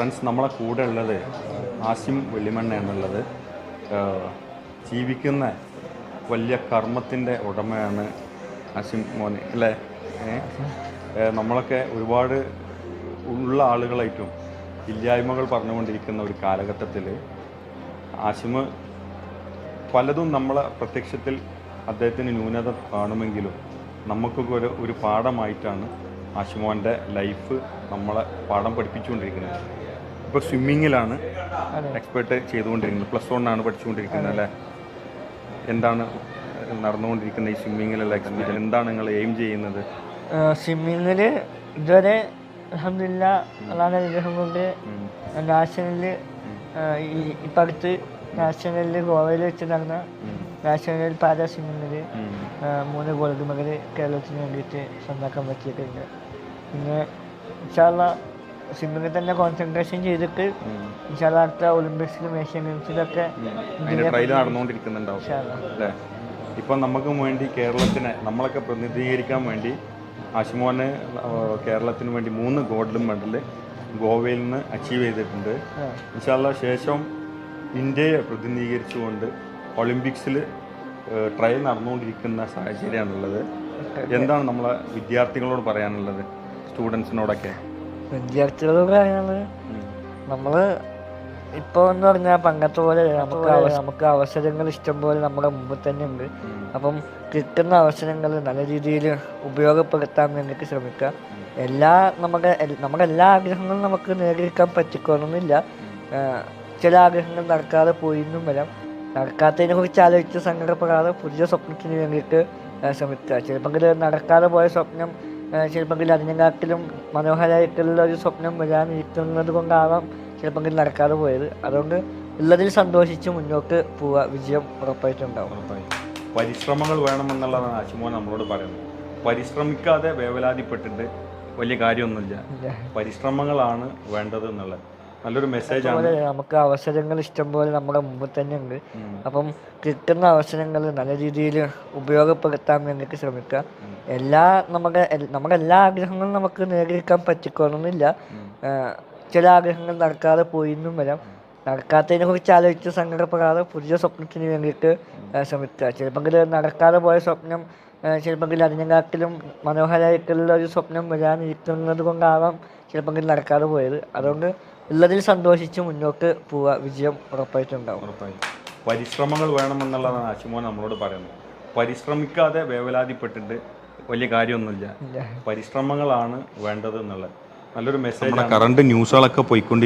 Friends നമ്മളെ കൂടെ ഉള്ളത് ആശിം വെള്ളിമണ്ണ എന്നുള്ളത് ജീവിക്കുന്ന വലിയ കർമ്മത്തിന്റെ ഉടമയാണ് ആശിം മോനെ അല്ലേ? നമ്മളൊക്കെ ഒരുപാട് ഉള്ള ആളുകളായിട്ടും ഇല്ലായ്മകൾ പറഞ്ഞുകൊണ്ടിരിക്കുന്ന ഒരു കാലഘട്ടത്തിൽ ആശിമ് പലതും നമ്മളെ പ്രത്യക്ഷത്തിൽ അദ്ദേഹത്തിന് ന്യൂനത കാണുമെങ്കിലും നമുക്കൊക്കെ ഒരു ഒരു പാഠമായിട്ടാണ് ആശുമോന്റെ ലൈഫ് നമ്മളെ പാഠം പഠിപ്പിച്ചുകൊണ്ടിരിക്കുന്നത്. ഇപ്പോൾ സ്വിമ്മിങ്ങിലാണ് എക്സ്പേർട്ട് ചെയ്തുകൊണ്ടിരിക്കുന്നത്. പ്ലസ് വണ്ണാണ് പഠിച്ചുകൊണ്ടിരിക്കുന്നത് അല്ലേ? എന്താണ് നടന്നുകൊണ്ടിരിക്കുന്ന ഈ സ്വിമ്മിങ്ങിലുള്ള എക്സ്പീരിയൻസ്? എന്താണ് നിങ്ങൾ എയിം ചെയ്യുന്നത്? സ്വിമ്മിങ്ങിൽ ഇതുവരെ അലഹമില്ല അതാണ് അനുഗ്രഹം കൊണ്ട്. നാഷണലിൽ ഇപ്പടുത്ത് നാഷണലിൽ ഗോവയിൽ വെച്ച് നടന്ന. നാഷണൽ പാത ഉം. മൂന്ന് ഗോൾഡ് മെഡൽ കേരളത്തിന് വേണ്ടിയിട്ട് സ്വന്തമാക്കാൻ പറ്റിയിട്ടുണ്ട് പിന്നെ ഇൻഷാല്ല സ്വിമ്മിങ്ങിൽ തന്നെ കോൺസെൻട്രേഷൻ ചെയ്തിട്ട്. ഇൻഷാല്ല അടുത്ത ഒളിമ്പിക്സിലും ഏഷ്യൻ ഗെയിംസിലൊക്കെ നടന്നുകൊണ്ടിരിക്കുന്നുണ്ടാവും ഇപ്പം നമുക്ക് വേണ്ടി കേരളത്തിനെ നമ്മളൊക്കെ പ്രതിനിധീകരിക്കാൻ വേണ്ടി ആശുമോന് കേരളത്തിന് വേണ്ടി മൂന്ന് ഗോൾഡ് മെഡൽ ഗോവയിൽ നിന്ന് അച്ചീവ് ചെയ്തിട്ടുണ്ട്. ഇൻഷാല്ല ശേഷം ഇന്ത്യയെ പ്രതിനിധീകരിച്ചുകൊണ്ട് ഒളിമ്പിക്സിൽ ട്രയൽ നടന്നുകൊണ്ടിരിക്കുന്ന സാഹചര്യമാണുള്ളത്. എന്താണ് നമ്മളെ വിദ്യാർത്ഥികളോട് പറയാനുള്ളത്? സ്റ്റുഡൻസിനോടൊക്കെ. വിദ്യാർത്ഥികളോട് പറയാനുള്ളത് നമ്മൾ ഇപ്പോൾ എന്ന് പറഞ്ഞാൽ പണ്ടത്തെ പോലെ നമുക്ക് നമുക്ക് അവസരങ്ങൾ ഇഷ്ടം പോലെ നമ്മുടെ മുമ്പിൽ തന്നെ ഉണ്ട്. അപ്പം കിട്ടുന്ന അവസരങ്ങൾ നല്ല രീതിയിൽ ഉപയോഗപ്പെടുത്താൻ വേണ്ടിയിട്ട് ശ്രമിക്കുക. എല്ലാ നമ്മുടെ നമ്മുടെ എല്ലാ ആഗ്രഹങ്ങളും നമുക്ക് നേടിയെടുക്കാൻ പറ്റിക്കൊന്നില്ല ചില ആഗ്രഹങ്ങൾ നടക്കാതെ പോയിന്നും വരാം. നടക്കാത്തതിനെ കുറിച്ച് ആലോചിച്ച് സങ്കടപ്പെടാതെ പുതിയ സ്വപ്നത്തിന് വേണ്ടിയിട്ട് ശ്രമിക്കുക ചിലപ്പോൾ നടക്കാതെ പോയ സ്വപ്നം ചിലപ്പോൾ അതിനെക്കാട്ടിലും മനോഹരമായിട്ടുള്ള ഒരു സ്വപ്നം വരാനിരിക്കുന്നത് കൊണ്ടാവാം ചിലപ്പോൾ നടക്കാതെ പോയത്. അതുകൊണ്ട് ഉള്ളതിൽ സന്തോഷിച്ച് മുന്നോട്ട് പോവുക വിജയം ഉറപ്പായിട്ടുണ്ടാവും. ഉറപ്പായും. പരിശ്രമങ്ങൾ വേണമെന്നുള്ളതാണ് ആശുമോൻ നമ്മളോട് പറയുന്നത്. പരിശ്രമിക്കാതെ വേവലാതിപ്പെട്ടിട്ട് വലിയ കാര്യമൊന്നുമില്ല. പരിശ്രമങ്ങളാണ് വേണ്ടത് എന്നുള്ളത് നല്ലൊരു മെസ്സേജ് ആണ്. നമുക്ക് അവസരങ്ങൾ ഇഷ്ടം പോലെ നമ്മുടെ മുമ്പിൽ തന്നെ ഉണ്ട്. അപ്പം കിട്ടുന്ന അവസരങ്ങൾ നല്ല രീതിയിൽ ഉപയോഗപ്പെടുത്താൻ വേണ്ടിയിട്ട് ശ്രമിക്കുക. എല്ലാ നമ്മുടെ നമ്മുടെ എല്ലാ ആഗ്രഹങ്ങളും നമുക്ക് നേടിയെടുക്കാൻ പറ്റിക്കൊള്ളുന്നില്ല ചില ആഗ്രഹങ്ങൾ നടക്കാതെ പോയിന്നും വരാം. നടക്കാത്തതിനെ കുറിച്ച് ആലോചിച്ച് സങ്കടപ്പെടാതെ പുതിയ സ്വപ്നത്തിന് വേണ്ടിയിട്ട് ശ്രമിക്കുക. ചിലപ്പോൾ നടക്കാതെ പോയ സ്വപ്നം ചിലപ്പോൾ അതിനെക്കാട്ടിലും മനോഹരമായിട്ടുള്ള ഒരു സ്വപ്നം വരാനിരിക്കുന്നത് കൊണ്ടാവാം. ചിലപ്പോൾ നടക്കാതെ പോയത്. അതുകൊണ്ട് ഉള്ളതിൽ സന്തോഷിച്ച് മുന്നോട്ട് പോവുക വിജയം ഉറപ്പായിട്ടുണ്ടാവും. പരിശ്രമങ്ങൾ പരിശ്രമങ്ങൾ വേണമെന്നുള്ളതാണ് ആശുമോൻ നമ്മളോട് പറയുന്നത്. പരിശ്രമിക്കാതെ വേവലാതിപ്പെട്ടിട്ട് വലിയ കാര്യമൊന്നുമില്ല. പരിശ്രമങ്ങളാണ് വേണ്ടത് എന്നുള്ളത് നല്ലൊരു മെസ്സേജ് കറണ്ട് ന്യൂസുകളൊക്കെ പോയിക്കൊണ്ടിരിക്കും